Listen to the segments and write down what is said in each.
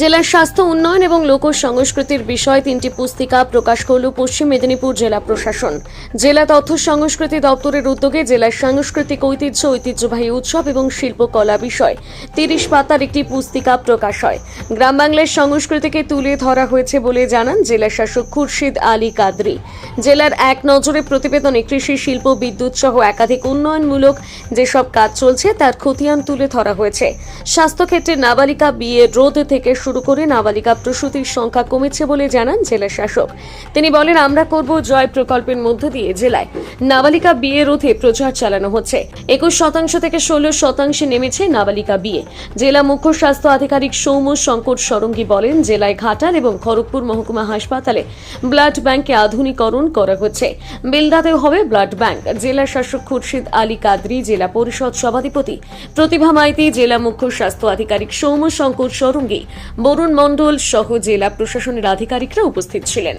জেলার স্বাস্থ্য উন্নয়ন এবং লোক সংস্কৃতির বিষয়ে তিনটি পুস্তিকা প্রকাশ করল পশ্চিম মেদিনীপুর জেলা প্রশাসন। জেলা তথ্য সংস্কৃতি দপ্তরের উদ্যোগে জেলার সাংস্কৃতিক ঐতিহ্য, ঐতিহ্যবাহী উৎসব এবং শিল্পকলা বিষয় তিরিশ পাতার একটি পুস্তিকা প্রকাশ হয়। গ্রাম বাংলার সংস্কৃতিকে তুলে ধরা হয়েছে বলে জানান জেলা শাসক খুরশিদ আলী কাদরি। জেলার এক নজরে প্রতিবেদনে কৃষি, শিল্প, বিদ্যুৎ সহ একাধিক উন্নয়নমূলক যেসব কাজ চলছে, তার খতিয়ান তুলে ধরা হয়েছে। স্বাস্থ্যক্ষেত্রে নাবালিকা বিয়ে রোধ থেকে শুরু করে নাবালিকা প্রসূতির সংখ্যা কমেছে বলে জানান জেলা শাসক। তিনি বলেন, আমরা করব জয় প্রকল্পের মধ্য দিয়ে জেলায়। নাবালিকা বিয়ে রোধে প্রচার চালানো হচ্ছে। একুশ শতাংশ থেকে ষোলো শতাংশে নেমেছে নাবালিকা বিয়ে। জেলা মুখ্য স্বাস্থ্য আধিকারিক সৌম্য শঙ্কর সরঙ্গী বলেন, জেলায় ঘাটাল এবং খড়গপুর মহকুমা হাসপাতালে ব্লাড ব্যাংকে আধুনিকরণ করা হচ্ছে। বেলদাতেও হবে ব্লাড ব্যাংক। জেলা শাসক খুরশিদ আলী কাদরি, জেলা পরিষদ সভাধিপতি। প্রতিভা মাইতি, জেলা মুখ্য স্বাস্থ্য আধিকারিক সৌম্য শঙ্কর সরঙ্গী বরুণ মণ্ডল সহ জেলা প্রশাসনের আধিকারিকরা উপস্থিত ছিলেন।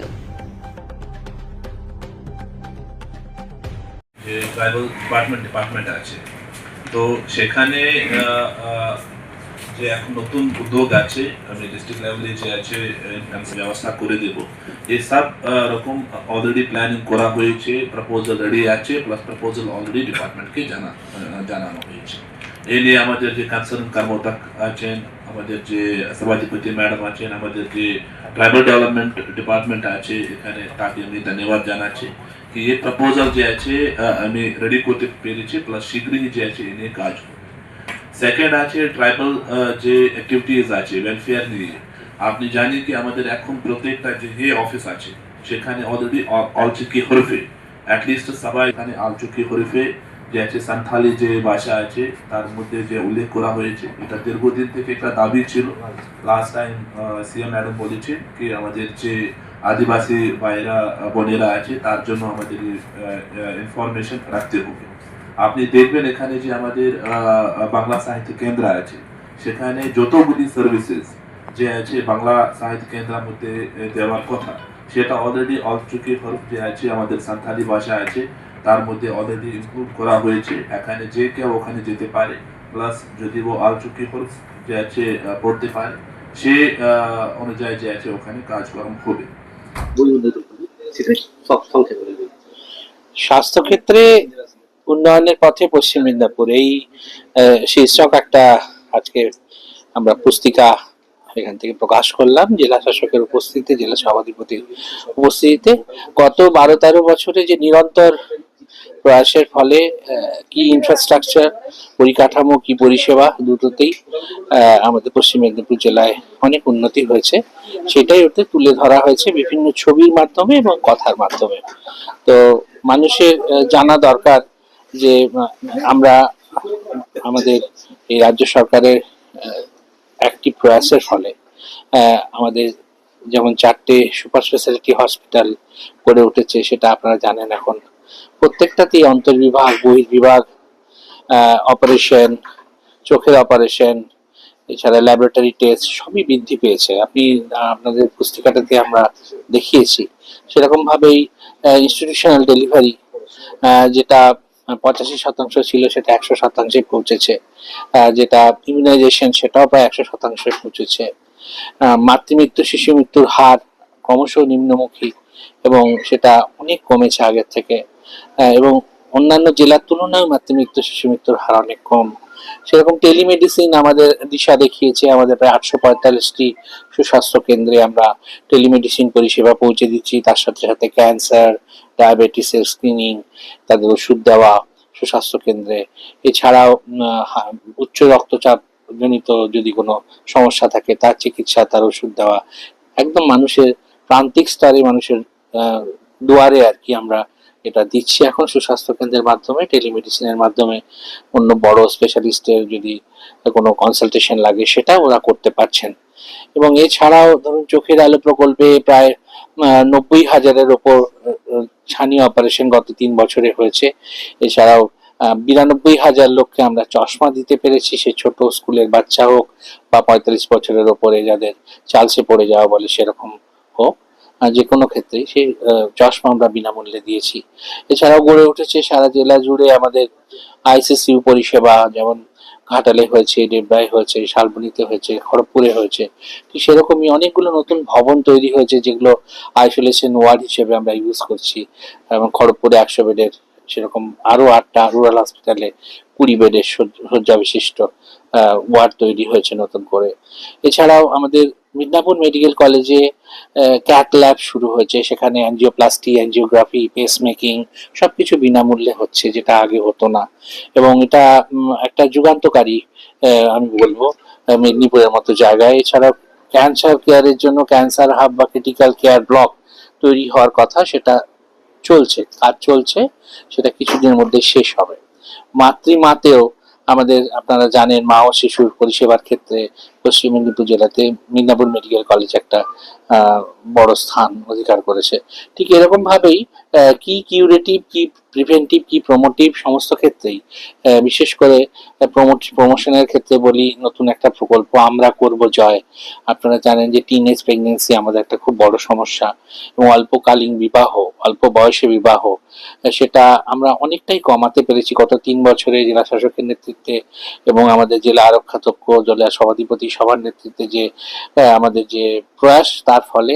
ডিপার্টমেন্ট ডিপার্টমেন্ট আছে। তো সেখানে যে এখন নতুন উদ্যোগ আছে, আমি ডিস্ট্রিক্ট লেভেলে যে আছে ব্যবস্থা করে দেব। এই সব রকম অলরেডি প্ল্যানিং করা হয়েছে প্রপোজাল রেডি আছে প্লাস প্রপোজাল অলরেডি ডিপার্টমেন্টকে জানা জানানো হয়েছে। এই নিয়ে আমাদের যে কনসার্ন কর্মরত আছেন আমাদের যে সভাধিপতি ম্যাডাম আছেন আমাদের যে ট্রাইবাল ডেভেলপমেন্ট ডিপার্টমেন্ট আছে এখানে তাকে আমি ধন্যবাদ জানাচ্ছি কি এই প্রপোজাল যে আছে আহ, আমি রেডি করতে পেরেছি প্লাস শীঘ্রই যে আছে এ নিয়ে কাজ হবে সেকেন্ড আছে ট্রাইবাল যে অ্যাক্টিভিটিস আছে ওয়েলফেয়ার নিয়ে আপনি জানেন কি আমাদের এখন প্রত্যেকটা যে হে অফিস আছে সেখানে অলরেডি অলচুকি হরফে অ্যাটলিস্ট সবাই এখানে আলচুকি হরফে যে আছে সান্থালি যে ভাষা আছে, তার মধ্যে যে উল্লেখ করা হয়েছে, এটা দীর্ঘদিন থেকে একটা দাবি ছিল। লাস্ট টাইম সিএম ম্যাডাম বলেছেন কি আমাদের যে আদিবাসী ভাইরা, বোনেরা আছে, তার জন্য আমাদের ইনফরমেশন রাখতে হবে। আপনি দেখবেন এখানে যে আমাদের বাংলা সাহিত্য কেন্দ্র আছে, সেখানে যতগুলি সার্ভিসেস যে আছে বাংলা সাহিত্য কেন্দ্রের মধ্যে দেওয়ার কথা, সেটা অলরেডি অলচুকি হরফ যে আছে আমাদের সান্থালি ভাষা আছে তার মধ্যে অলরেডি ইনক্লুড করা হয়েছে। এখানে যে কেউ ওখানে যেতে পারে। প্লাস যদি ও আলচুকি হরফ যে আছে পড়তে পারে সে অনুযায়ী যে আছে ওখানে কাজকর্ম হবে। বলুন তো সেটা সব সংক্ষেপে বলুন। স্বাস্থ্যক্ষেত্রে উন্নয়নের পথে পশ্চিম মেদিনীপুর। এই আহ, শীর্ষক একটা আজকে আমরা পুস্তিকা এখান থেকে প্রকাশ করলাম। জেলা শাসকের উপস্থিতিতে জেলা সভাধিপতির উপস্থিতিতে গত বারো তেরো বছরে যে নিরন্তর প্রয়াসের ফলে কি ইনফ্রাস্ট্রাকচার পরিকাঠামো, কি পরিষেবা দুটোতেই আমাদের পশ্চিম মেদিনীপুর জেলায় অনেক উন্নতি হয়েছে। সেটাই ওতে তুলে ধরা হয়েছে বিভিন্ন ছবির মাধ্যমে এবং কথার মাধ্যমে। তো মানুষের জানা দরকার যে আমরা আমাদের এই রাজ্য সরকারের একটি প্রয়াসের ফলে আমাদের যেমন চারটে সুপার স্পেশালিটি হসপিটাল গড়ে উঠেছে, সেটা আপনারা জানেন এখন। প্রত্যেকটাতেই অন্তর্বিভাগ, বহির্বিভাগ অপারেশন চোখের অপারেশন এছাড়া ল্যাবরেটরি টেস্ট সবই বৃদ্ধি পেয়েছে। আপনি আপনাদের পুস্তিকাটাতে আমরা দেখিয়েছি। সেরকমভাবেই ইনস্টিটিউশনাল ডেলিভারি যেটা পঁচাশি শতাংশ ছিল, সেটা একশো শতাংশে পৌঁছেছে। যেটা ইমিউনাইজেশন সেটাও প্রায় একশো শতাংশে পৌঁছেছে। মাতৃমৃত্যু শিশু মৃত্যুর হার ক্রমশ নিম্নমুখী এবং সেটা অনেক কমেছে আগের থেকে। এবং অন্যান্য জেলার তুলনায় মাতৃমৃত্যু শিশু মৃত্যুর হার অনেক কম। সেরকম টেলিমেডিসিন আমাদের দিশা দেখিয়েছে, আমাদের প্রায় আটশো পঁয়তাল্লিশটি সুস্বাস্থ্য কেন্দ্রে আমরা টেলিমেডিসিন পরিষেবা পৌঁছে দিচ্ছি। তার সাথে সাথে ক্যান্সার, ডায়াবেটিসের স্ক্রিনিং, তাদের ওষুধ দেওয়া সুস্বাস্থ্য কেন্দ্রে। এছাড়াও উচ্চ রক্তচাপ জনিত যদি কোনো সমস্যা থাকে, তার চিকিৎসা, তার ওষুধ দেওয়া, একদম মানুষের প্রান্তিক স্তরে মানুষের দুয়ারে আর কি আমরা এটা দিচ্ছি। এখন সুস্বাস্থ্য কেন্দ্রের মাধ্যমে, টেলিমেডিসিনের মাধ্যমে অন্য বড় স্পেশালিস্টের যদি কোনো কনসালটেশন লাগে, সেটা ওরা করতে পারছেন। এবং এছাড়াও ধরুন চোখের আলো প্রকল্পে প্রায় নব্বই হাজারের ওপর ছানি অপারেশন গত তিন বছরে হয়েছে। এছাড়াও বিরানব্বই হাজার লোককে আমরা চশমা দিতে পেরেছি, সে ছোট স্কুলের বাচ্চা হোক বা পঁয়তাল্লিশ বছরের ওপরে যাদের চালসে পড়ে যাওয়া বলে সেরকম হোক যে কোনো ক্ষেত্রেই সেই চশমা আমরা বিনামূল্যে দিয়েছি। এছাড়াও গড়ে উঠেছে সারা জেলা জুড়ে আমাদের আইসিসিউ পরিষেবা, যেমন ঘাটালে হয়েছে, ডেবরায় হয়েছে, শালবনিতে হয়েছে, খড়গপুরে হয়েছে। ঠিক সেরকমই অনেকগুলো নতুন ভবন তৈরি হয়েছে যেগুলো আইসোলেশন ওয়ার্ড হিসেবে আমরা ইউজ করছি। এবং খড়গপুরে একশো বেডের সেরকম আরও আটটা রুরাল হসপিটালে কুড়ি বেডের শয্য- বিশিষ্ট ওয়ার্ড তৈরি হয়েছে নতুন করে। এছাড়াও আমাদের মিদনাপুর মেডিকেল কলেজে ক্যাট ল্যাব শুরু হয়েছে। সেখানে অ্যাঞ্জিওপ্লাস্টি অ্যাঞ্জিওগ্রাফি পেসমেকিং সবকিছু বিনামূল্যে হচ্ছে, যেটা আগে হতো না। এবং এটা একটা যুগান্তকারী আমি বলব মেদিনীপুরের মতো জায়গায়। এছাড়াও ক্যান্সার কেয়ারের জন্য ক্যান্সার হাব বা ক্রিটিক্যাল কেয়ার ব্লক তৈরি হওয়ার কথা, সেটা চলছে, কাজ চলছে, সেটা কিছুদিনের মধ্যে শেষ হবে। মাতৃমাতেও আমাদের, আপনারা জানেন, মা ও শিশুর পরিষেবার ক্ষেত্রে পশ্চিম মেদিনীপুর জেলাতে মিদনাপুর মেডিকেল কলেজ একটা বড় স্থান অধিকার করেছে। ঠিক এরকম ভাবেই কি কিউরেটিভ কি প্রিভেন্টিভ কি প্রমোটিভ সমস্ত ক্ষেত্রেই বিশেষ করে প্রমোশনের ক্ষেত্রে বলি, নতুন একটা প্রকল্প, আমরা করব জয়। আপনারা জানেন যে টিন এজ প্রেগনেন্সি আমাদের একটা খুব বড় সমস্যা, এবং অল্পকালীন বিবাহ, অল্প বয়সে বিবাহ সেটা আমরা অনেকটাই কমাতে পেরেছি গত তিন বছরে জেলা শাসকের নেতৃত্বে, এবং আমাদের জেলা আরক্ষাধ্যক্ষ, জেলা সভাধিপতি সবার নেতৃত্বে যে আমাদের যে প্রয়াস তার ফলে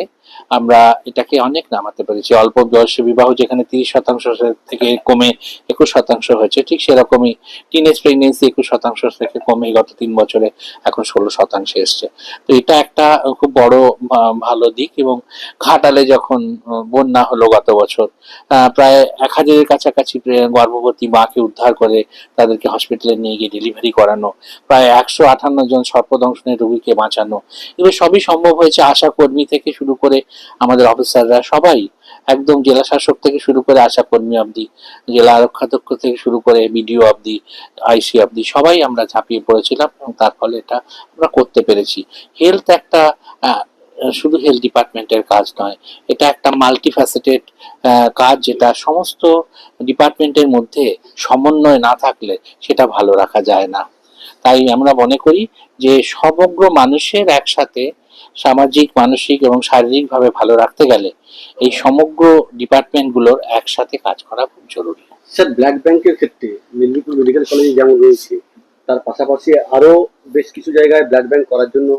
আমরা এটাকে অনেক নামাতে পেরেছি। অল্প বয়সে বিবাহ যেখানে তিরিশ শতাংশ থেকে কমে একুশ শতাংশ হয়েছে, ঠিক সেরকমই টিনেজ প্রেগনেন্সি একুশ শতাংশ থেকে কমে গত তিন বছরে এখন ষোলো শতাংশে এসছে। তো এটা একটা খুব বড় ভালো দিক এবং ঘাটালে যখন বন্যা হলো গত বছর প্রায় এক হাজারের কাছাকাছি গর্ভবতী মাকে উদ্ধার করে তাদেরকে হসপিটালে নিয়ে গিয়ে ডেলিভারি করানো, প্রায় একশো আটান্ন জন সর্পদংশনের রোগীকে বাঁচানো এগুলো সবই সম্ভব হয়েছে আশা কর্মী থেকে শুরু করে আমাদের অফিসাররা সবাই একদম জেলা শাসক থেকে শুরু করে আশা কর্মী অবধি, জেলা আরক্ষাধ্যক্ষ থেকে শুরু করে বিডিও অবধি, আইসি অবধি সবাই আমরা ঝাঁপিয়ে পড়েছিলাম এবং তার ফলে এটা আমরা করতে পেরেছি। হেলথ একটা শুধু হেলথ ডিপার্টমেন্টের কাজ নয়, এটা একটা মাল্টি ফ্যাসেটেড কাজ যেটা সমস্ত ডিপার্টমেন্টের মধ্যে সমন্বয় না থাকলে সেটা ভালো রাখা যায় না। তাই আমরা মনে করি যে সমগ্র মানুষের একসাথে সামাজিক, মানসিক এবং শারীরিকভাবে ভালো রাখতে গেলে এই সমগ্র ডিপার্টমেন্টগুলোর একসাথে কাজ করা খুব জরুরি। স্যার ব্লাড ব্যাংকের ক্ষেত্রে মেদিনীপুর মেডিকেল কলেজে যেমন রয়েছে, তার পাশাপাশি আরও বেশ কিছু জায়গায় ব্ল্যাক ব্যাংক করার জন্য